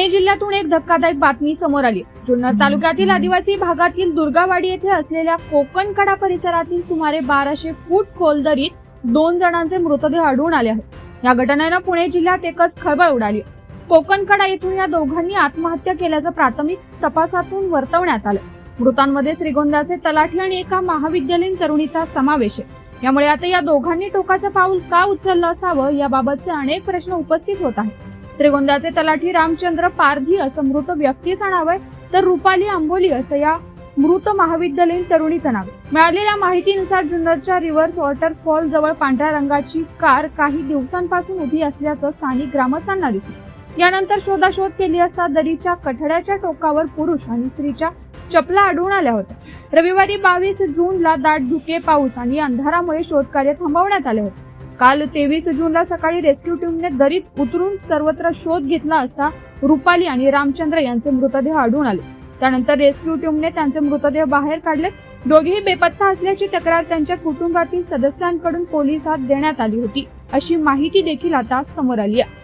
पुणे जिल्ह्यातून एक धक्कादायक बातमी समोर आली. जुन्नर तालुक्यातील आदिवासी भागातील दुर्गावाडी येथे असलेल्या कोकणकडा परिसरातील सुमारे बाराशे फूट खोल दरीत दोन जणांचे मृतदेह आढळून आले आहेत. या घटनेनं पुणे जिल्ह्यात एकच खळबळ उडाली. कोकणकडा येथून या दोघांनी आत्महत्या केल्याचं प्राथमिक तपासातून वर्तवण्यात आलं. मृतांमध्ये श्रीगोंद्याचे तलाठी आणि एका महाविद्यालयीन तरुणीचा समावेश आहे. यामुळे आता या दोघांनी टोकाचं पाऊल का उचललं असावं याबाबतचे अनेक प्रश्न उपस्थित होत आहेत. श्रीगोंद्याचे तलाठी रामचंद्र पारधी असं मृत व्यक्तीचं नाव आहे. तर रुपाली आंबोली असं या मृत महाविद्यालयीन तरुणीचं नाव मिळालेल्या माहितीनुसार जुन्नरच्या रिव्हर्स वॉटर फॉल जवळ पांढऱ्या रंगाची कार काही दिवसांपासून उभी असल्याचं स्थानिक ग्रामस्थांना दिसलं. यानंतर शोधाशोध केली असता दरीच्या कठड्याच्या टोकावर पुरुष आणि स्त्रीच्या चपला आढळून आल्या होत्या. रविवारी बावीस जूनला दाट धुके पाऊस आणि अंधारामुळे शोधकार्य थांबवण्यात आले होते. काल तेवीस जूनला सकाळी रेस्क्यू टीमने दरीत उतरून सर्वत्र शोध घेतला असता रुपाली आणि रामचंद्र यांचे मृतदेह आढळून आले. त्यानंतर रेस्क्यू टीमने त्यांचे मृतदेह बाहेर काढले दोघेही बेपत्ता असल्याची तक्रार त्यांच्या कुटुंबातील सदस्यांकडून पोलिसात देण्यात आली होती. अशी माहिती देखील आता समोर आली आहे.